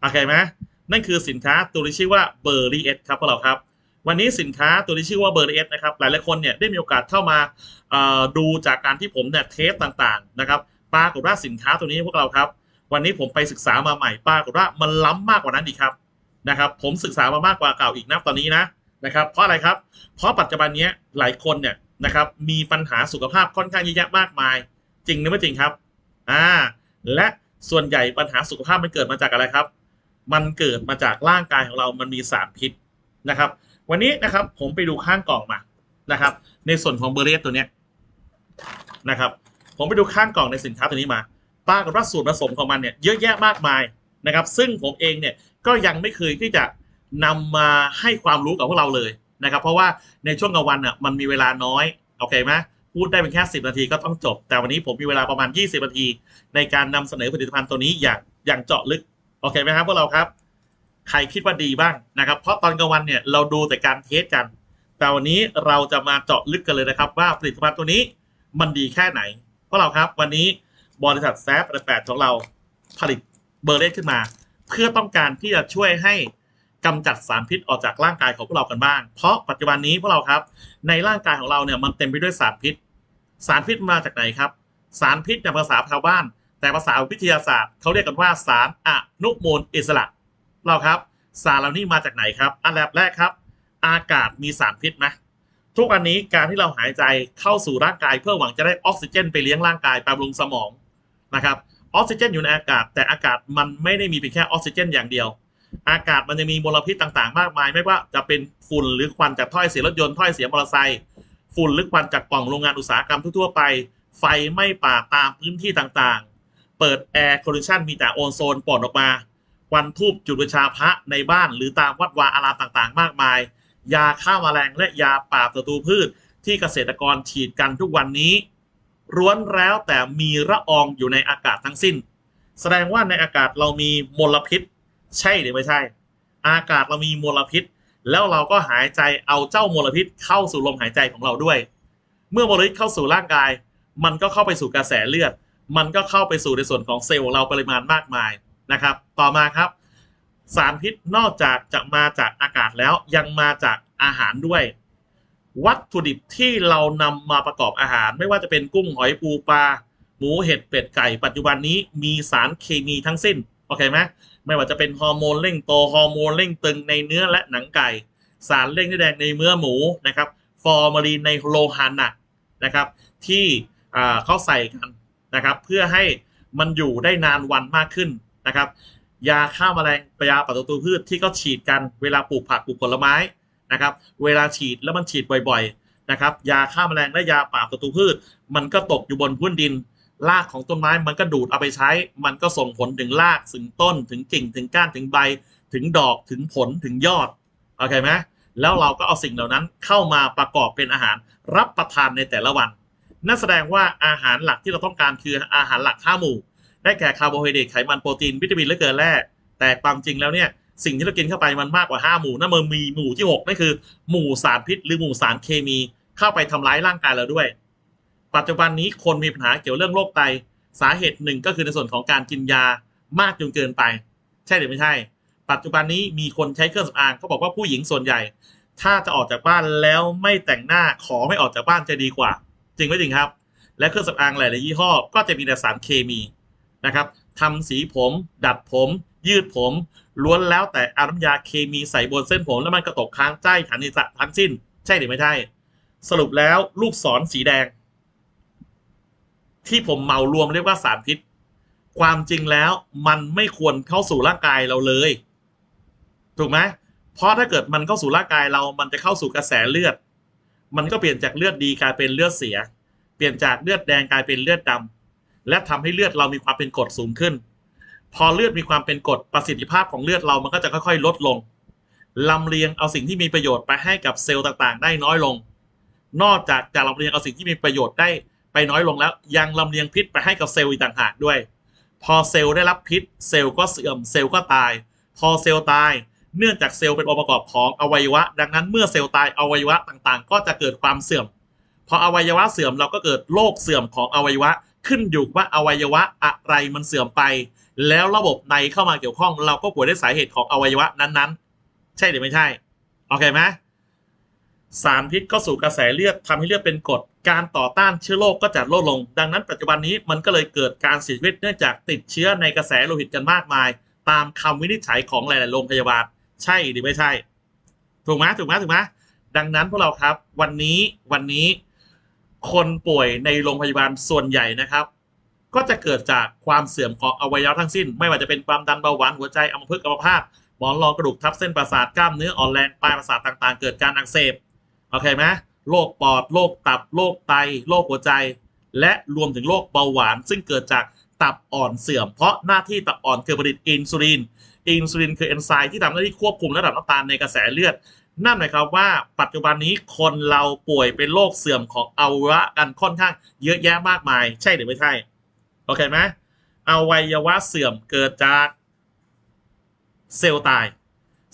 โอเคไหมนั่นคือสินค้าตัวที่ชื่อว่าเบอร์รี่เอสครับพวกเราครับวันนี้สินค้าตัวที่ชื่อว่าเบอร์รี่เอสนะครับหลายหลายคนเนี่ยได้มีโอกาสเข้ามาดูจากการที่ผมเนี่ยเทสต่างๆนะครับปรากฏว่าสินค้าตัวนี้พวกเราครับ วันนี้ผมไปศึกษามาใหม่ปรากฏว่ามันล้ำมากกว่านั้นอีกครับนะครับ ผมศึกษามามากกว่าเก่าอีกนะตอนนี้นะนะครับเพราะอะไรครับ เพราะปัจจุบันนี้หลายคนเนี่ยนะครับมีปัญหาสุขภาพค่อนข้างเยอะแยะมากมาย จริงหรือไม่จริงครับอ่าและส่วนใหญ่ปัญหาสุขภาพมันเกิดมาจากอะไรครับ มันเกิดมาจากร่างกายของเรามันมีสารพิษนะครับ วันนี้นะครับผมไปดูข้างกล่องมานะครับ ในส่วนของเบอร์เรสตัวเนี้ยนะครับ ผมไปดูข้างกล่องในสินค้าตัวนี้มาปรากฏว่าส่วนผสมของมันเนี่ยเยอะแยะมากมายนะครับ ซึ่งผมเองเนี่ยก็ยังไม่เคยที่จะนำมาให้ความรู้กับพวกเราเลยนะครับ เพราะว่าในช่วงกลางวันอะมันมีเวลาน้อยโอเคไหมพูดได้เป็นแค่ 10 นาทีก็ต้องจบ แต่วันนี้ผมมีเวลาประมาณ 20 นาที ในการนำเสนอผลิตภัณฑ์ตัวนี้อย่างอย่างเจาะลึก โอเคไหมครับพวกเราครับ ใครคิดว่าดีบ้างนะครับ เพราะตอนกลางวันเนี่ยเราดูแต่การเทสกัน แต่วันนี้เราจะมาเจาะลึกกันเลยนะครับ ว่าผลิตภัณฑ์ตัวนี้มันดีแค่ไหนพวกเราครับ วันนี้บริษัทแซฟแปดของเราผลิตเบอร์เลสขึ้นมา เพื่อต้องการที่จะช่วยให้กำจัดสารพิษออกจากร่างกายของพวกเรากันบ้าง เพราะปัจจุบันนี้พวกเราครับ ในร่างกายของเราเนี่ยมันเต็มไปด้วยสารพิษ สารพิษมาจากไหนครับ สารพิษในภาษาชาวบ้าน แต่ภาษาวิทยาศาสตร์เขาเรียกกันว่าสารอนุมูลอิสระเราครับ สารเหล่านี้มาจากไหนครับ อันดับแรกครับ อากาศมีสารพิษไหมทุกอันนี้การที่เราหายใจเข้าสู่ร่างกายเพื่อหวังจะได้ออกซิเจน ไปเลี้ยงร่างกายบำรุงสมองนะครับออกซิเจนอยู่ในอากาศ แต่อากาศมันไม่ได้มีเพียงแค่ออกซิเจน อย่างเดียว อากาศมันจะมีมลพิษต่างๆ มากมาย ไม่ว่าจะเป็นฝุ่นหรือควันจากถ้อยเสียรถยนต์ถ้อยเสียมอเตอร์ไซค์ฝุ่นหรือควันจากปล่องโรงงานอุตสาหกรรมทั่วๆไป ไฟไหม้ป่าตามพื้นที่ต่างๆ เปิดแอร์คอนดิชันมีแต่โอนโซนปล่อออกมาควันทูบจุดบูชาพระในบ้านหรือตามวัดวาอารามต่างๆ มากมาย ยาฆ่ามาแมลงและยาปราบศัตรูพืชที่เกษตรกรฉีดกันทุกวันนี้ร้วนแล้วแต่มีละอองอยู่ในอากาศทั้งสิ้น แสดงว่าในอากาศเรามีมลพิษ ใช่หรือไม่ใช่ อากาศเรามีมลพิษ แล้วเราก็หายใจเอาเจ้ามลพิษเข้าสู่ลมหายใจของเราด้วย เมื่อมลพิษเข้าสู่ร่างกาย มันก็เข้าไปสู่กระแสเลือด มันก็เข้าไปสู่ในส่วนของเซลล์ของเราปริมาณมากมายนะครับ ต่อมาครับ สารพิษนอกจากจะมาจากอากาศแล้วยังมาจากอาหารด้วย วัตถุดิบที่เรานำมาประกอบอาหาร ไม่ว่าจะเป็นกุ้งหอยปูปลาหมูเห็ดเป็ดไก่ปัจจุบันนี้มีสารเคมีทั้งสิ้นโอเคไหมไม่ว่าจะเป็นฮอร์โมนเร่งโตฮอร์โมนเร่งตึงในเนื้อและหนังไก่ สารเร่งเนื้อแดงในเนื้อหมูนะครับฟอร์มาลีนในโลหะหนักนะครับ ที่เขาใส่กัน นะครับเพื่อให้มันอยู่ได้นานวันมากขึ้นนะครับยาฆ่าแมลงปยาปฏิตูพืชที่เขาฉีดกันเวลาปลูกผักปลูกผลไม้นะครับเวลาฉีดแล้วมันฉีดบ่อยๆนะครับยาฆ่าแมลงและยาปราบศัตรูพืช มันก็ตกอยู่บนพื้นดินรากของต้นไม้มันก็ดูดเอาไปใช้ มันก็ส่งผลถึงรากถึงต้น ถึงกิ่งถึงก้านถึงใบ ถึงดอกถึงผลถึงยอดโอเคไหมแล้วเราก็เอาสิ่งเหล่านั้นเข้ามาประกอบเป็นอาหารรับประทานในแต่ละวัน นั่นแสดงว่าอาหารหลักที่เราต้องการคืออาหารหลักห้าหมู่ ได้แก่คาร์โบไฮเดรตไขมันโปรตีนวิตามินและเกลือแร่แต่ความจริงแล้วเนี่ยสิ่งที่เรากินเข้าไปมันมากกว่า 5 หมู่นั่นมันมีหมู่ที่ 6นั่นคือ หมู่สารพิษ หรือหมู่สารเคมีเข้าไปทำร้ายร่างกายเราด้วย ปัจจุบันนี้คนมีปัญหาเกี่ยวเรื่องโรคไต สาเหตุหนึ่งก็คือในส่วนของการกินยามากจนเกินไป ใช่หรือไม่ใช่ ปัจจุบันนี้มีคนใช้เครื่องสำอางเขาบอกว่าผู้หญิงส่วนใหญ่ ถ้าจะออกจากบ้านแล้วไม่แต่งหน้าขอไม่ออกจากบ้านจะดีกว่า จริงไหมจริงครับ และเครื่องสำอางหลายๆยี่ห้อ ก็จะมีแต่สารเคมีนะครับทำสีผม ดัดผม ยืดผม ล้วนแล้วแต่อาน้ำยาเคมีใส่บนเส้นผม แล้วมันก็ตกค้างใจฐานิสะทั้งสิ้น ใช่หรือไม่ใช่ สรุปแล้วลูกศรสีแดง ที่ผมเมารวมเรียกว่าสารพิษ ความจริงแล้วมันไม่ควรเข้าสู่ร่างกายเราเลย ถูกไหมเพราะถ้าเกิดมันเข้าสู่ร่างกายเรา มันจะเข้าสู่กระแสเลือด มันก็เปลี่ยนจากเลือดดีกลายเป็นเลือดเสีย เปลี่ยนจากเลือดแดงกลายเป็นเลือดดำและทำให้เลือดเรามีความเป็นกรดสูงขึ้น พอเลือดมีความเป็นกรดประสิทธิภาพของเลือดเรามันก็จะค่อยๆ ลดลงลำเลียงเอาสิ่งที่มีประโยชน์ไปให้กับเซลล์ต่างๆ ได้น้อยลง นอกจากจะลำเลียงเอาสิ่งที่มีประโยชน์ได้ไปน้อยลงแล้ว ยังลำเลียงพิษไปให้กับเซลล์อีกต่างหากด้วย พอเซลล์ได้รับพิษ เซลล์ก็เสื่อมเซลล์ก็ตาย พอเซลล์ตาย เนื่องจากเซลล์เป็นองค์ประกอบของอวัยวะ ดังนั้นเมื่อเซลล์ตายอวัยวะต่างๆ ก็จะเกิดความเสื่อมพออวัยวะเสื่อมเราก็เกิดโรคเสื่อมของอวัยวะ ขึ้นอยู่ว่าอวัยวะอะไรมันเสื่อมไป แล้วระบบในเข้ามาเกี่ยวข้อง เราก็ป่วยด้วยสาเหตุของอวัยวะนั้นๆ ใช่หรือไม่ใช่โอเคไหมสารพิษเข้าสู่กระแสเลือดทำให้เลือดเป็นกรดการต่อต้านเชื้อโรคก็จะลดลง ดังนั้นปัจจุบันนี้มันก็เลยเกิดการเสียชีวิตเนื่องจากติดเชื้อในกระแสโลหิตกันมากมาย ตามคำวินิจฉัยของหลาย ๆ โรงพยาบาล ใช่หรือไม่ใช่ ถูกไหมถูกไหมถูกไหมดังนั้นพวกเราครับ วันนี้วันนี้คนป่วยในโรงพยาบาลส่วนใหญ่นะครับ ก็จะเกิดจากความเสื่อมของอวัยวะทั้งสิ้น ไม่ว่าจะเป็นความดันเบาหวานหัวใจอัมพฤกษ์อัมพาตหมอนรองกระดูกทับเส้นประสาทกล้ามเนื้ออ่อนแรงปลายประสาทต่างๆ เกิดการอักเสบโอเคไหมโรคปอดโรคตับโรคไตโรคหัวใจ และรวมถึงโรคเบาหวาน ซึ่งเกิดจากตับอ่อนเสื่อมเพราะหน้าที่ตับอ่อนคือผลิตอินซูลิน อินซูลินคือเอนไซม์ที่ทำหน้าที่ควบคุมระดับน้ำตาลในกระแสเลือด นั่นหมายความว่าปัจจุบันนี้คนเราป่วยเป็นโรคเสื่อมของอวัยวะกันค่อนข้างเยอะแยะมากมาย ใช่หรือไม่ใช่ โอเคไหมอวัยวะเสื่อมเกิดจากเซลล์ตาย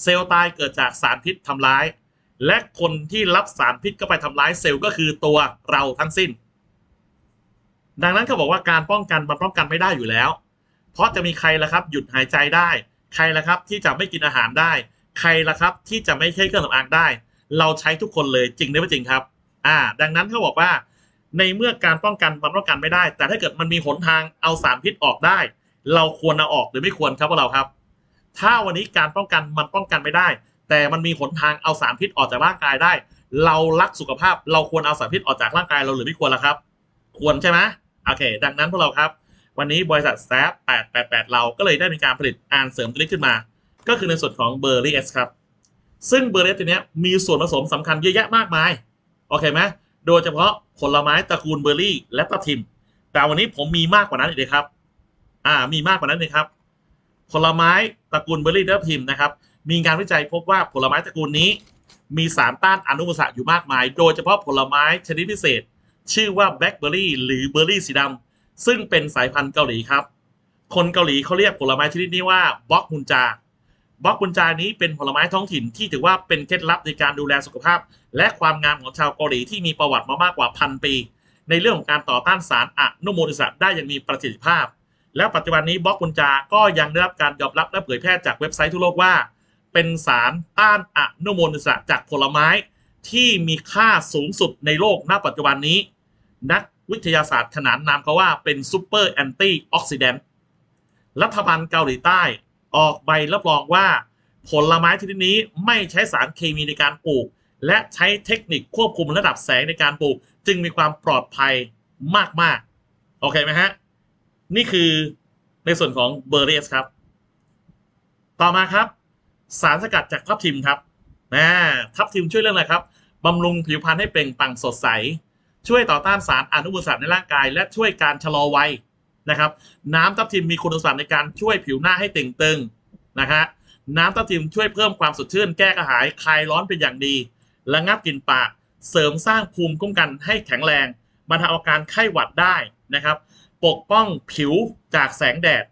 เซลล์ตายเกิดจากสารพิษทำร้าย และคนที่รับสารพิษเข้าไปทำร้ายเซลล์ก็คือตัวเราทั้งสิ้น ดังนั้นเขาบอกว่าการป้องกันมันป้องกันไม่ได้อยู่แล้ว เพราะจะมีใครล่ะครับ หยุดหายใจได้ ใครละครับที่จะไม่กินอาหารได้ ใครละครับที่จะไม่ใช้เครื่องสำอางได้ เราใช้ทุกคนเลยจริงหรือไม่จริงครับ อ่า ดังนั้นเขาบอกว่า ในเมื่อการป้องกันมันป้องกันไม่ได้ แต่ถ้าเกิดมันมีหนทางเอาสารพิษออกได้ เราควรเอาออกหรือไม่ควรครับพวกเราครับ ถ้าวันนี้การป้องกันมันป้องกันไม่ได้ แต่มันมีหนทางเอาสารพิษออกจากร่างกายได้ เรารักสุขภาพ เราควรเอาสารพิษออกจากร่างกายเราหรือไม่ควรล่ะครับ ควรใช่ไหมโอเค ดังนั้นพวกเราครับ วันนี้บริษัทแซฟ888 เราก็เลยได้มีการผลิตอ่านเสริมตัวนี้ขึ้นมา ก็คือในส่วนของเบอร์รี่เอสครับ ซึ่งเบอร์รี่เอสตัวนี้มีส่วนผสมสำคัญเยอะแยะมากมาย โอเคไหมโดยเฉพาะผลไม้ตระกูลเบอร์รี่ และทับทิม แต่วันนี้ผมมีมากกว่านั้นอีกเลยครับ อ่า มีมากกว่านั้นเลยครับ ผลไม้ตระกูลเบอร์รี่และทับทิมนะครับ มีงานวิจัยพบว่าผลไม้ตระกูลนี้ มีสารต้านอนุมูลอิสระอยู่มากมาย โดยเฉพาะผลไม้ชนิดพิเศษ ชื่อว่าแบล็คเบอร์รี่หรือเบอร์รี่สีดำ ซึ่งเป็นสายพันธุ์เกาหลีครับ คนเกาหลีเขาเรียกผลไม้ชนิดนี้ว่าบล็อกมุนจาบล็อกมุนจานี้เป็นผลไม้ท้องถิ่นที่ถือว่าเป็นเคล็ดลับในการดูแลสุขภาพ และความงามของชาวเกาหลีที่มีประวัติมามากกว่าพันปี ในเรื่องของการต่อต้านสารอนุมูลอิสระได้อย่างมีประสิทธิภาพ แล้วปัจจุบันนี้บล็อกมุนจาก็ยังได้รับการยอมรับและเผยแพร่จากเว็บไซต์ทั่วโลกว่า เป็นสารต้านอนุมูลอิสระจากผลไม้ที่มีค่าสูงสุดในโลกณปัจจุบันนี้ นัก วิทยาศาสตร์ขนานนามเขาว่าเป็นซูเปอร์แอนตี้ออกซิแดนต์รัฐบาลเกาหลีใต้ออกใบรับรองว่า ผลไม้ชนิดนี้ไม่ใช้สารเคมีในการปลูก และใช้เทคนิคควบคุมระดับแสงในการปลูก จึงมีความปลอดภัยมาก ๆ โอเคไหมฮะ นี่คือในส่วนของเบอร์เรสครับ ต่อมาครับ สารสกัดจากทับทิมครับนะทับทิมช่วยเรื่องอะไรครับบำรุงผิวพรรณให้เปล่งปลั่งสดใส ช่วยต่อต้านสารอนุมูลอิสระในร่างกาย และช่วยการชะลอวัยนะครับ น้ำทับทิมมีคุณสมบัติในการช่วยผิวหน้าให้เต่งตึงนะฮะน้ำทับทิมช่วยเพิ่มความสดชื่น แก้กระหายคลายร้อนเป็นอย่างดีระงับกลิ่นปาก เสริมสร้างภูมิคุ้มกันให้แข็งแรงบรรเทาอาการไข้หวัดได้นะครับ ปกป้องผิวจากแสงแดด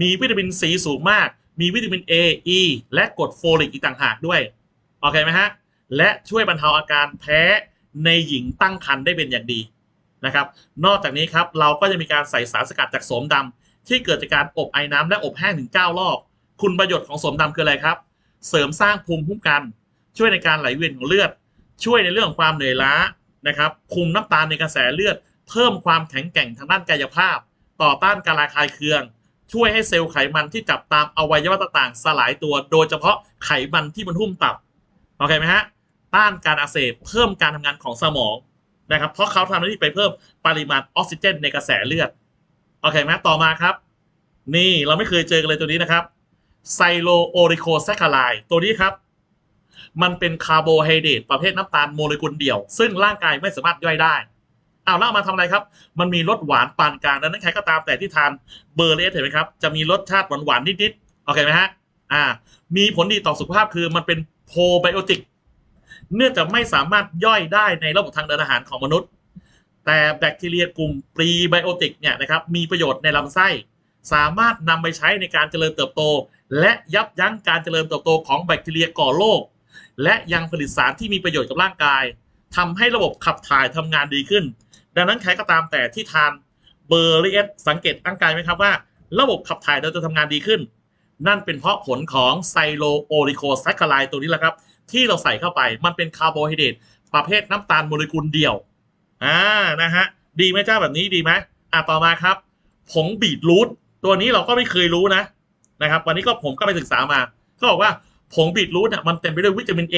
มีวิตามินซีสูงมาก มีวิตามิน A E และกรดโฟลิกอีกต่างหากด้วย โอเคไหมฮะ และช่วยบรรเทาอาการแพ้ ในหญิงตั้งครรภ์ได้เป็นอย่างดีนะครับ นอกจากนี้ครับเราก็จะมีการใส่สารสกัดจากโสมดำที่เกิดจากการอบไอ้น้ำและอบแห้งถึง 9 รอบ คุณประโยชน์ของโสมดำคืออะไรครับ เสริมสร้างภูมิคุ้มกัน ช่วยในการไหลเวียนของเลือด ช่วยในเรื่องของความเหนื่อยล้านะครับ คุมน้ำตาลในกระแสเลือด เพิ่มความแข็งแกร่งทางด้านกายภาพ ต่อต้านการระคายเคือง ช่วยให้เซลล์ไขมันที่จับตามอวัยวะต่างๆ สลายตัว โดยเฉพาะไขมันที่มันหุ้มตับ โอเคไหมฮะ ต้านการอักเสบเพิ่มการทำงานของสมองนะครับ เพราะเขาทำหน้าที่ไปเพิ่มปริมาณออกซิเจน ในกระแสเลือดโอเคไหมต่อมาครับ นี่เราไม่เคยเจอกันเลยตัวนี้นะครับไซโลโอริโคแซคคาไลตัวนี้ครับ มันเป็นคาร์โบไฮเดรตประเภทน้ำตาลโมเลกุลเดี่ยว ซึ่งร่างกายไม่สามารถย่อยได้เอาแล้วมาทำอะไรครับ มันมีรสหวานปานกลางดังนั้นใครก็ตามแต่ที่ทานเบอร์เลสเห็นไหมครับ จะมีรสชาติหวานหวานๆนิดๆโอเคไหมฮะอ่า มีผลดีต่อสุขภาพคือมันเป็นโปรไบโอติก เนื่องจากไม่สามารถย่อยได้ในระบบทางเดินอาหารของมนุษย์ แต่แบคทีเรียกลุ่มปรีไบโอติกเนี่ยนะครับมีประโยชน์ในลำไส้ สามารถนำไปใช้ในการเจริญเติบโต และยับยั้งการเจริญเติบโตของแบคทีเรียก่อโรคและยังผลิตสารที่มีประโยชน์กับร่างกายทำให้ระบบขับถ่ายทำงานดีขึ้น ดังนั้นใครก็ตามแต่ที่ทานเบอร์รี่เอสสังเกตร่างกายไหมครับว่า ระบบขับถ่ายเราจะทำงานดีขึ้น นั่นเป็นเพราะผลของไซโลโอลิโคแซคคาไลตัวนี้แหละครับ ที่เราใส่เข้าไปมันเป็นคาร์โบไฮเดรตประเภทน้ำตาลโมเลกุลเดียวอ่านะฮะดีไหมเจ้าแบบนี้ดีไหมอะต่อมาครับ ผงบีทรูทตัวนี้เราก็ไม่เคยรู้นะนะครับ วันนี้ก็ผมก็ไปศึกษามาเขาบอกว่าผงบีทรูทเนี่ยมันเต็มไปด้วยวิตามิน A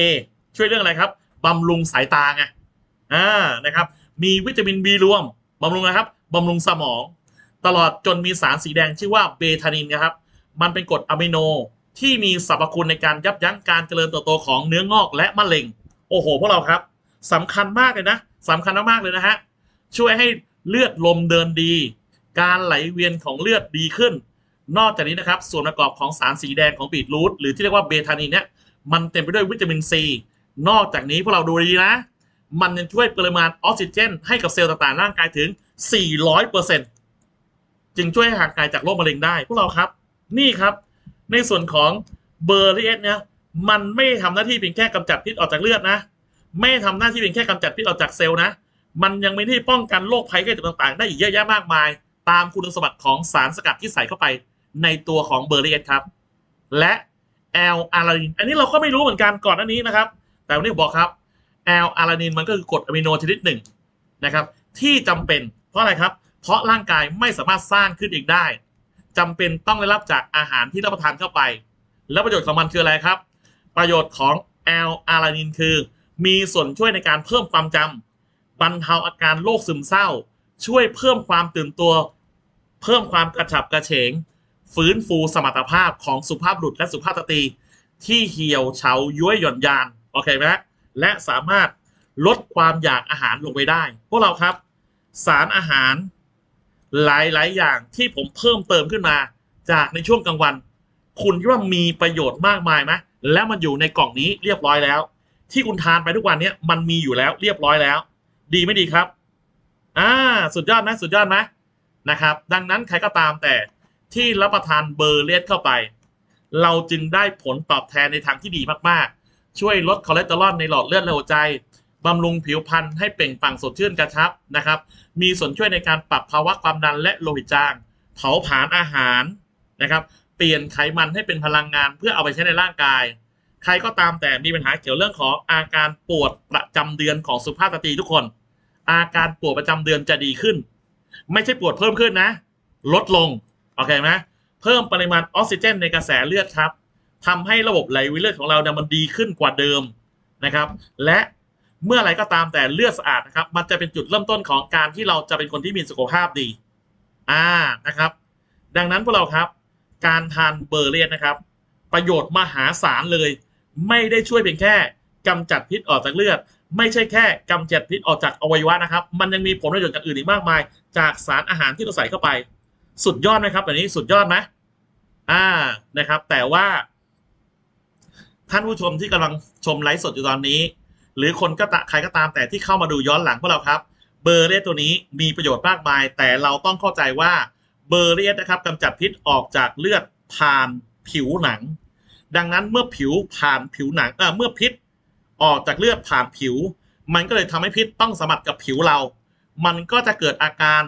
ช่วยเรื่องอะไรครับบำรุงสายตาไงอ่านะครับ มีวิตามิน B รวมบำรุงนะครับบำรุงสมอง ตลอดจนมีสารสีแดงชื่อว่าเบทานินนะครับ มันเป็นกรดอะมิโน ที่มีสรรพคุณในการยับยั้งการเจริญเติบโตของเนื้องอกและมะเร็ง โอ้โห พวกเราครับสำคัญมากเลยนะสำคัญมากๆเลยนะฮะช่วยให้เลือดลมเดินดี การไหลเวียนของเลือดดีขึ้น นอกจากนี้นะครับ ส่วนประกอบของสารสีแดงของบีทรูทหรือที่เรียกว่าเบทานินเนี่ยมันเต็มไปด้วยวิตามินซีนอกจากนี้พวกเราดูดีนะ มันยังช่วยปริมาณออกซิเจน ให้กับเซลล์ต่างๆร่างกายถึง 400%จึงช่วยให้ห่างไกลจากโรคมะเร็งได้ พวกเราครับ นี่ครับ ในส่วนของเบอร์รี่เอสเนี่ยมันไม่ทำหน้าที่เพียงแค่กำจัดพิษออกจากเลือดนะ ไม่ทำหน้าที่เพียงแค่กำจัดพิษออกจากเซลล์นะ มันยังมีหน้าที่ป้องกันโรคภัยไข้เจ็บต่างๆ ได้อีกเยอะแยะมากมาย ตามคุณสมบัติของสารสกัดที่ใส่เข้าไปในตัวของเบอร์รี่เอสครับ และแอลอารานิน อันนี้เราก็ไม่รู้เหมือนกันก่อนหน้านี้นะครับ แต่วันนี้บอกครับแอลอารานินมันก็คือกรดอะมิโนชนิดหนึ่งนะครับ ที่จำเป็นเพราะอะไรครับ เพราะร่างกายไม่สามารถสร้างขึ้นเองได้ จำเป็นต้องได้รับจากอาหารที่รับประทานเข้าไป แล้วประโยชน์ของมันคืออะไรครับ ประโยชน์ของแอลอารานินคือ มีส่วนช่วยในการเพิ่มความจำบรรเทาอาการโรคซึมเศร้า ช่วยเพิ่มความตื่นตัว เพิ่มความกระฉับกระเฉง ฟื้นฟูสมรรถภาพของสุภาพบุรุษและสุภาพสตรีที่เหี่ยวเฉาย้วยหย่อนยานโอเคไหมและสามารถลดความอยากอาหารลงไปได้ พวกเราครับ สารอาหาร หลาย ๆ อย่างที่ผมเพิ่มเติมขึ้นมา จากในช่วงกลางวัน คุณคิดว่ามีประโยชน์มากมายไหมและมันอยู่ในกล่องนี้เรียบร้อยแล้ว ที่คุณทานไปทุกวันเนี้ยมันมีอยู่แล้วเรียบร้อยแล้ว ดีไม่ดีครับอ่าสุดยอดไหมสุดยอดไหมนะครับ ดังนั้นใครก็ตามแต่ที่รับประทานเบอร์เลสเข้าไป เราจึงได้ผลตอบแทนในทางที่ดีมากๆ ช่วยลดคอเลสเตอรอลในหลอดเลือดและหัวใจบำรุงผิวพรรณให้เปล่งปลั่งสดชื่นกระชับนะครับ มีส่วนช่วยในการปรับภาวะความดันและโลหิตจาง เผาผลาญอาหารนะครับ เปลี่ยนไขมันให้เป็นพลังงานเพื่อเอาไปใช้ในร่างกาย ใครก็ตามแต่มีปัญหาเกี่ยวเรื่องของอาการปวดประจำเดือนของสุภาพสตรีทุกคน อาการปวดประจำเดือนจะดีขึ้น ไม่ใช่ปวดเพิ่มขึ้นนะ ลดลงโอเคไหมเพิ่มปริมาณออกซิเจนในกระแสเลือดครับทำให้ระบบไหลเวียนเลือดของเราเนี่ยมันดีขึ้นกว่าเดิมนะครับ และ เมื่อไรก็ตามแต่เลือดสะอาดนะครับ มันจะเป็นจุดเริ่มต้นของการที่เราจะเป็นคนที่มีสุขภาพดี อ่านะครับ ดังนั้นพวกเราครับ การทานเบอร์เลียนนะครับ ประโยชน์มหาศาลเลย ไม่ได้ช่วยเพียงแค่กำจัดพิษออกจากเลือด ไม่ใช่แค่กำจัดพิษออกจากอวัยวะนะครับ มันยังมีผลประโยชน์จากอื่นอีกมากมาย จากสารอาหารที่เราใส่เข้าไป สุดยอดไหมครับแบบนี้สุดยอดไหมอ่านะครับ แต่ว่า ท่านผู้ชมที่กำลังชมไลฟ์สดอยู่ตอนนี้ หรือคนก็ตะใครก็ตามแต่ที่เข้ามาดูย้อนหลังพวกเราครับ เบอร์เรียตัวนี้มีประโยชน์มากมาย แต่เราต้องเข้าใจว่าเบอร์เรียนะครับกำจัดพิษออกจากเลือดผ่านผิวหนัง ดังนั้นเมื่อผิวผ่านผิวหนังเออเมื่อพิษออกจากเลือดผ่านผิว มันก็เลยทำให้พิษต้องสัมผัสกับผิวเรา มันก็จะเกิดอาการ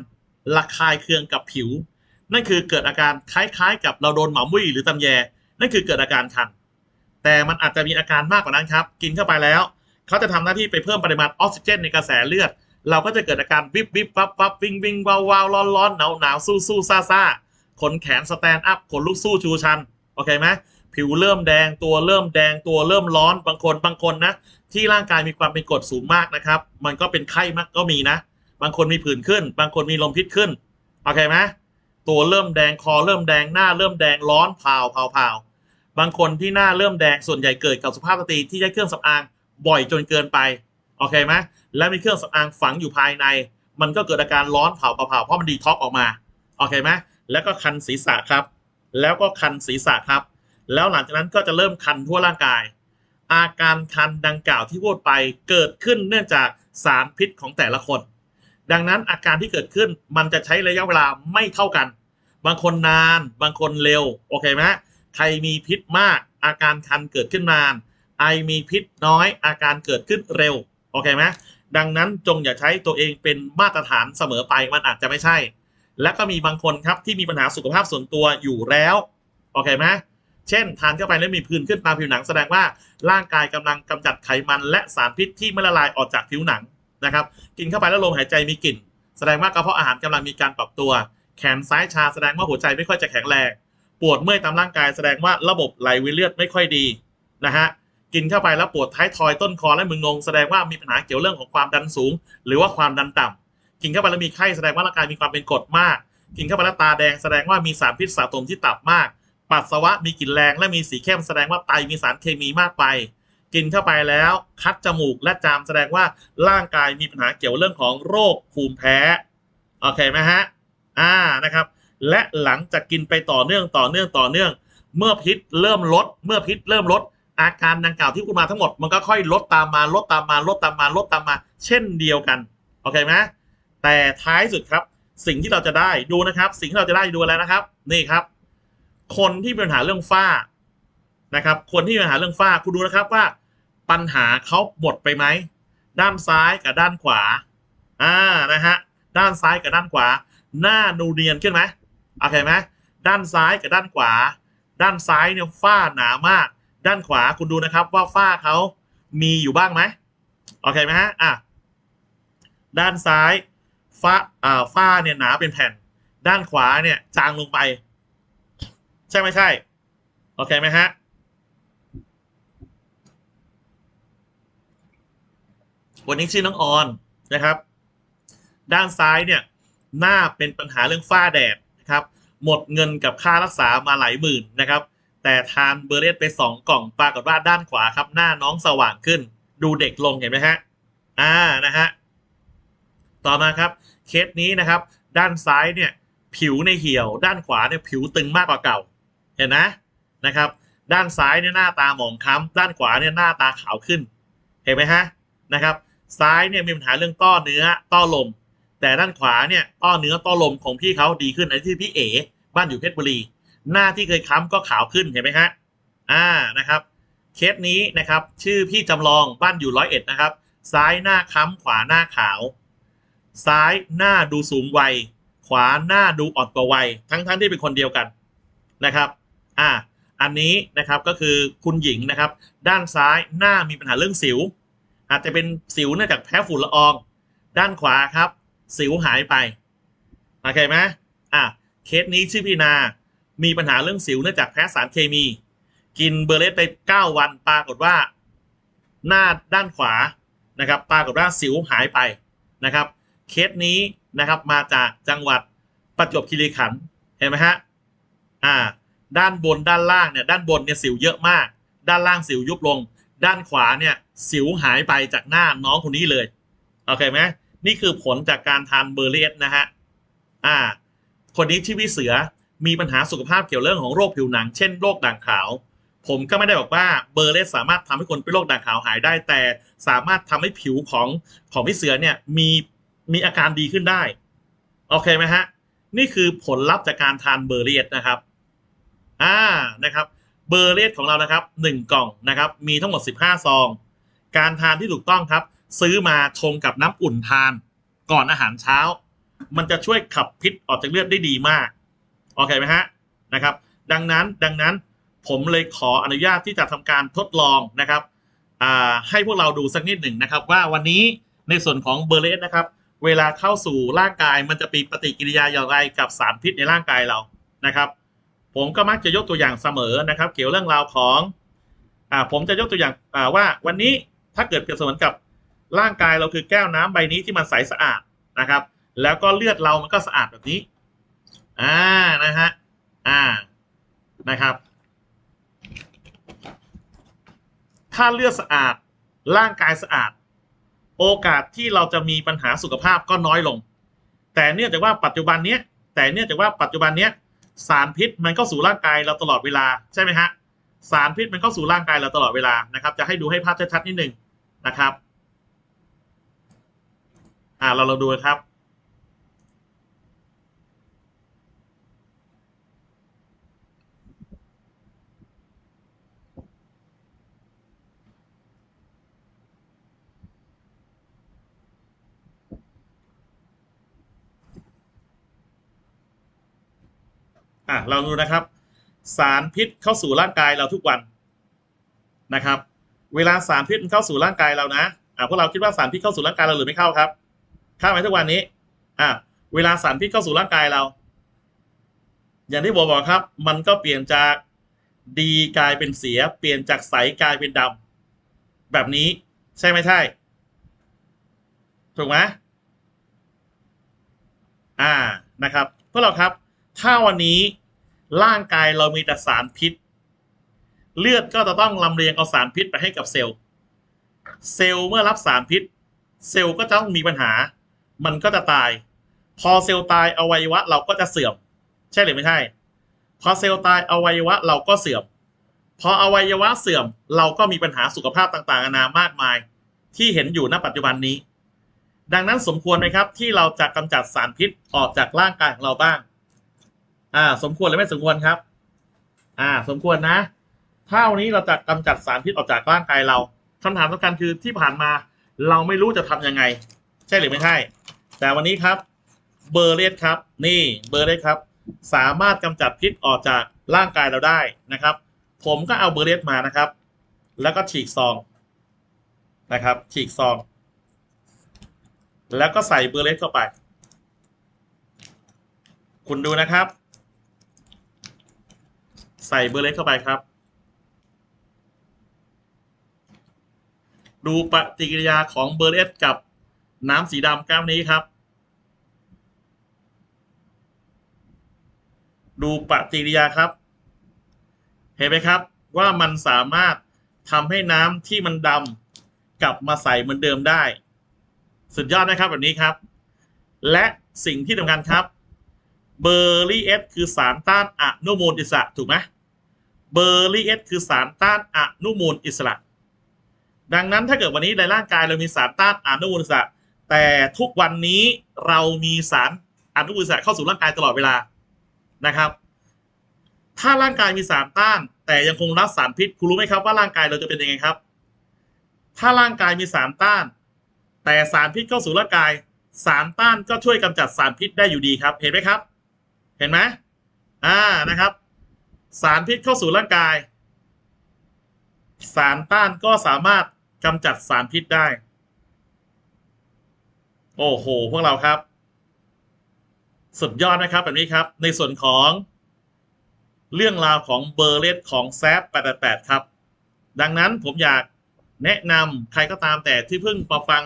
ระคายเคืองกับผิว นั่นคือเกิดอาการคล้ายๆ กับเราโดนหมามุ้ยหรือตำแย นั่นคือเกิดอาการคัน แต่มันอาจจะมีอาการมากกว่านั้นครับ กินเข้าไปแล้ว เขาจะทำหน้าที่ไปเพิ่มปริมาณออกซิเจนในกระแสเลือด เราก็จะเกิดอาการวิบวิบวับวับวิงวิงวาววาวร้อนร้อนหนาวหนาวสู้สู้ซาซาขนแขนสแตนด์อัพขนลุกสู้ชูชันโอเคไหมผิวเริ่มแดงตัวเริ่มแดงตัวเริ่มร้อนบางคนบางคนนะ ที่ร่างกายมีความเป็นกรดสูงมากนะครับ มันก็เป็นไข้มากก็มีนะ บางคนมีผื่นขึ้น บางคนมีลมพิษขึ้นโอเคไหมตัวเริ่มแดงคอเริ่มแดงหน้าเริ่มแดงร้อนเผาเผาเผาบางคนที่หน้าเริ่มแดงส่วนใหญ่เกิดกับสุภาพสตรีที่ใช้เครื่องสำอาง บ่อยจนเกินไปโอเคไหมและมีเครื่องสำอางฝังอยู่ภายใน มันก็เกิดอาการร้อนเผาเผาเผาเพราะมันดีท็อกออกมาโอเคไหมแล้วก็คันศีรษะครับ แล้วก็คันศีรษะครับ แล้วหลังจากนั้นก็จะเริ่มคันทั่วร่างกาย อาการคันดังกล่าวที่พูดไปเกิดขึ้นเนื่องจากสารพิษของแต่ละคน ดังนั้นอาการที่เกิดขึ้นมันจะใช้ระยะเวลาไม่เท่ากัน บางคนนาน บางคนเร็ว โอเคไหมใครมีพิษมาก อาการคันเกิดขึ้นนาน ไอมีพิษน้อยอาการเกิดขึ้นเร็ว โอเคไหมดังนั้นจงอย่าใช้ตัวเองเป็นมาตรฐานเสมอไปมันอาจจะไม่ใช่ และก็มีบางคนครับที่มีปัญหาสุขภาพส่วนตัวอยู่แล้ว โอเคไหมเช่น ทานเข้าไปแล้วมีผื่นขึ้นตามผิวหนังแสดงว่าร่างกายกำลังกำจัดไขมันและสารพิษที่ไม่ละลายออกจากผิวหนังนะครับ กินเข้าไปแล้วลมหายใจมีกลิ่น แสดงว่ากระเพาะอาหารกำลังมีการปรับตัว แขนซ้ายชาแสดงว่าหัวใจไม่ค่อยจะแข็งแรง ปวดเมื่อยตามร่างกายแสดงว่าระบบไหลเวียนเลือดไม่ค่อยดีนะฮะ กินเข้าไปแล้วปวดท้ายทอยต้นคอและมึนงงแสดงว่ามีปัญหาเกี่ยวเรื่องของความดันสูง หรือว่าความดันต่ำกินเข้าไปแล้วมีไข้แสดงว่าร่างกายมีความเป็นกรดมาก กินเข้าไปแล้วตาแดงแสดงว่ามีสารพิษสะสมที่ตับมาก ปัสสาวะมีกลิ่นแรงและมีสีเข้มแสดงว่าไตมีสารเคมีมากไป กินเข้าไปแล้วคัดจมูกและจามแสดงว่าร่างกายมีปัญหาเกี่ยวเรื่องของโรคภูมิแพ้โอเคไหมฮะอ่านะครับ และหลังจากกินไปต่อเนื่องต่อเนื่องต่อเนื่อง เมื่อพิษเริ่มลด เมื่อพิษเริ่มลด อาการดังกล่าวที่พูดมาทั้งหมดมันก็ค่อยลดตามมาลดตามมาลดตามมาลดตามมา เช่นเดียวกันโอเคไหมแต่ท้ายสุดครับสิ่งที่เราจะได้ดูนะครับ สิ่งที่เราจะได้ดูอะไรนะครับ นี่ครับ คนที่มีปัญหาเรื่องฝ้านะครับ คนที่มีปัญหาเรื่องฝ้าคุณดูนะครับว่า ปัญหาเขาหมดไปไหมด้านซ้ายกับด้านขวาอ่านะฮะด้านซ้ายกับด้านขวา หน้านูเนียนขึ้นไหมโอเคไหมด้านซ้ายกับด้านขวา ด้านซ้ายเนี่ยฝ้าหนามาก ด้านขวาคุณดูนะครับว่าฝ้าเขามีอยู่บ้างไหมโอเคไหมฮะอะด้านซ้ายฝ้าอ่าฝ้าเนี่ยหนาเป็นแผ่น ด้านขวาเนี่ยจางลงไป ใช่ไหมใช่โอเคไหมฮะวันนี้ชื่อน้องออนนะครับ ด้านซ้ายเนี่ยหน้าเป็นปัญหาเรื่องฝ้าแดดนะครับ หมดเงินกับค่ารักษามาหลายหมื่นนะครับ แต่ทานเบอร์เรสไปสองกล่องปรากฏว่าด้านขวาครับ หน้าน้องสว่างขึ้น ดูเด็กลงเห็นไหมฮะอ่านะฮะต่อมาครับเคสนี้นะครับ ด้านซ้ายเนี่ยผิวในเหี่ยว ด้านขวาเนี่ยผิวตึงมากกว่าเก่า เห็นนะนะครับ ด้านซ้ายเนี่ยหน้าตาหมองคล้ำด้านขวาเนี่ยหน้าตาขาวขึ้น เห็นไหมฮะนะครับ ซ้ายเนี่ยมีปัญหาเรื่องต้อเนื้อต้อลม แต่ด้านขวาเนี่ยต้อเนื้อต้อลมของพี่เขาดีขึ้นอันที่พี่เอ๋บ้านอยู่เพชรบุรี หน้าที่เคยค้ำก็ขาวขึ้นเห็นไหมฮะอ่านะครับเคสนี้นะครับชื่อพี่จำลองบ้านอยู่ร้อยเอ็ดนะครับ ซ้ายหน้าค้ำขวาหน้าขาว ซ้ายหน้าดูสูงวัย ขวาหน้าดูอ่อนกว่าวัย ทั้งทั้งที่เป็นคนเดียวกันนะครับอ่าอันนี้นะครับก็คือคุณหญิงนะครับ ด้านซ้ายหน้ามีปัญหาเรื่องสิว อาจจะเป็นสิวเนื่องจากแพ้ฝุ่นละออง ด้านขวาครับ สิวหายไปโอเคไหมอะเคสนี้ชื่อพี่นา มีปัญหาเรื่องสิวเนื่องจากแพ้สารเคมี กินเบอร์เลสไป 9 วันปรากฏว่า หน้าด้านขวานะครับปรากฏว่าสิวหายไปนะครับ เคสนี้นะครับมาจากจังหวัดประจวบคีรีขันธ์เห็นไหมฮะอ่า ด้านบนด้านล่างเนี่ยด้านบนเนี่ยสิวเยอะมาก ด้านล่างสิวยุบลง ด้านขวาเนี่ยสิวหายไปจากหน้าน้องคนนี้เลยโอเคไหมนี่คือผลจากการทานเบอร์เลสนะฮะอ่า คนนี้ชื่อพี่เสือ มีปัญหาสุขภาพเกี่ยวเรื่องของโรคผิวหนัง เช่นโรคด่างขาว ผมก็ไม่ได้บอกว่าเบอร์เลสสามารถทำให้คนเป็นโรคด่างขาวหายได้ แต่สามารถทำให้ผิวของของพี่เสือเนี่ยมีมีอาการดีขึ้นได้ โอเคไหมฮะ นี่คือผลลัพธ์จากการทานเบอร์เลสนะครับ อ่านะครับ เบอร์เลสของเรานะครับ1กล่องนะครับ มีทั้งหมด 15 ซอง การทานที่ถูกต้องครับ ซื้อมาชงกับน้ำอุ่นทาน ก่อนอาหารเช้า มันจะช่วยขับพิษออกจากเลือดได้ดีมาก โอเคไหมฮะนะครับ ดังนั้นดังนั้นผมเลยขออนุญาตที่จะทำการทดลองนะครับให้พวกเราดูสักนิดหนึ่งนะครับ ว่าวันนี้ในส่วนของเบอร์เลสนะครับ เวลาเข้าสู่ร่างกายมันจะมีปฏิกิริยาอย่างไรกับสารพิษในร่างกายเรานะครับ ผมก็มักจะยกตัวอย่างเสมอนะครับ เกี่ยวเรื่องราวของอผมจะยกตัวอย่างาว่าวันนี้ถ้าเกิดเปรียบเสมือนกับร่างกายเราคือแก้วน้ำใบนี้ที่มันใสสะอาดนะครับ แล้วก็เลือดเรามันก็สะอาดแบบนี้ อ่านะฮะอ่านะครับ ถ้าเลือดสะอาดร่างกายสะอาด โอกาสที่เราจะมีปัญหาสุขภาพก็น้อยลง แต่เนื่องจากว่าปัจจุบันเนี้ยแต่เนื่องจากว่าปัจจุบันเนี้ยสารพิษมันเข้าสู่ร่างกายเราตลอดเวลาใช่ไหมฮะสารพิษมันเข้าสู่ร่างกายเราตลอดเวลานะครับ จะให้ดูให้ภาพชัดๆนิดนึงนะครับ อ่าเราลองดูครับ อะเราดูนะครับ สารพิษเข้าสู่ร่างกายเราทุกวันนะครับ เวลาสารพิษมันเข้าสู่ร่างกายเรานะอะพวกเราคิดว่าสารพิษเข้าสู่ร่างกายเราหรือไม่เข้าครับเข้าไหมทุกวันนี้อะเวลาสารพิษเข้าสู่ร่างกายเรา อย่างที่ผมบอกครับ มันก็เปลี่ยนจากดีกลายเป็นเสีย เปลี่ยนจากใสกลายเป็นดำแบบนี้ใช่ไหมใช่ ถูกไหมอ่านะครับพวกเราครับ ถ้าวันนี้ ร่างกายเรามีแต่สารพิษ เลือดก็จะต้องลำเลียงเอาสารพิษไปให้กับเซลล์ เซลล์เมื่อรับสารพิษ เซลล์ก็จะต้องมีปัญหา มันก็จะตาย พอเซลล์ตายอวัยวะเราก็จะเสื่อม ใช่หรือไม่ใช่ พอเซลล์ตายอวัยวะเราก็เสื่อม พออวัยวะเสื่อมเราก็มีปัญหาสุขภาพต่างๆนานามากมาย ที่เห็นอยู่ณปัจจุบันนี้ ดังนั้นสมควรไหมครับที่เราจะกำจัดสารพิษออกจากร่างกายของเราบ้าง อ่า สมควรหรือไม่สมควรครับ อ่า สมควรนะ ถ้าวันนี้เราจะกำจัดสารพิษออกจากร่างกายเราคำถามสำคัญคือที่ผ่านมา เราไม่รู้จะทำยังไง ใช่หรือไม่ใช่ แต่วันนี้ครับ เบอร์เลสครับ นี่เบอร์เลสครับ สามารถกำจัดพิษออกจากร่างกายเราได้นะครับ ผมก็เอาเบอร์เลสมานะครับ แล้วก็ฉีกซองนะครับ ฉีกซอง แล้วก็ใส่เบอร์เลสเข้าไป คุณดูนะครับ ใส่เบอร์เลสเข้าไปครับ ดูปฏิกิริยาของเบอร์เลสกับน้ำสีดำแก้วนี้ครับ ดูปฏิกิริยาครับ เห็นไหมครับว่ามันสามารถทำให้น้ำที่มันดำกลับมาใสเหมือนเดิมได้ สุดยอดนะครับแบบนี้ครับ และสิ่งที่สำคัญครับเบอร์รี่เอสคือสารต้านอนุมูลอิสระถูกไหม เบอร์รี่เอสคือสารต้านอนุมูลอิสระ ดังนั้นถ้าเกิดวันนี้ในร่างกายเรามีสารต้านอนุมูลอิสระ แต่ทุกวันนี้เรามีสารอนุมูลอิสระเข้าสู่ร่างกายตลอดเวลานะครับ ถ้าร่างกายมีสารต้าน แต่ยังคงรับสารพิษคุณรู้ไหมครับว่าร่างกายเราจะเป็นยังไงครับ ถ้าร่างกายมีสารต้าน แต่สารพิษเข้าสู่ร่างกาย สารต้านก็ช่วยกำจัดสารพิษได้อยู่ดีครับ เห็นไหมครับ เห็นไหมอ่านะครับ สารพิษเข้าสู่ร่างกาย สารต้านก็สามารถกำจัดสารพิษได้ โอ้โห พวกเราครับ สุดยอดนะครับแบบนี้ครับ ในส่วนของ เรื่องราวของเบอร์เลสของแซฟ88ครับ ดังนั้นผมอยากแนะนำใครก็ตามแต่ที่เพิ่งมาฟัง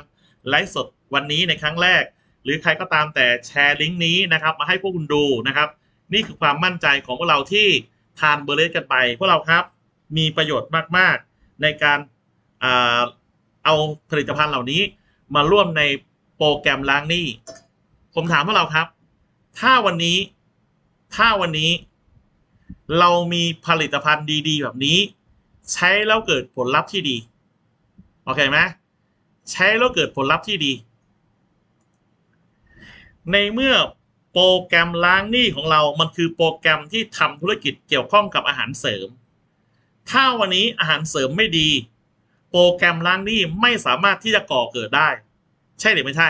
ไลฟ์สดวันนี้ในครั้งแรก หรือใครก็ตามแต่แชร์ลิงก์นี้นะครับ มาให้พวกคุณดูนะครับ นี่คือความมั่นใจของพวกเราที่ ทานเบอร์เลสกันไป พวกเราครับมีประโยชน์มาก ๆ ในการเอาผลิตภัณฑ์เหล่านี้มาร่วมในโปรแกรมล้างหนี้ ผมถามพวกเราครับ ถ้าวันนี้ ถ้าวันนี้ เรามีผลิตภัณฑ์ดี ๆ แบบนี้ ใช้แล้วเกิดผลลัพธ์ที่ดี โอเคไหมใช้แล้วเกิดผลลัพธ์ที่ดี ในเมื่อ โปรแกรมล้างหนี้ของเรา มันคือโปรแกรมที่ทำธุรกิจเกี่ยวข้องกับอาหารเสริม ถ้าวันนี้อาหารเสริมไม่ดี โปรแกรมล้างหนี้ไม่สามารถที่จะก่อเกิดได้ ใช่หรือไม่ใช่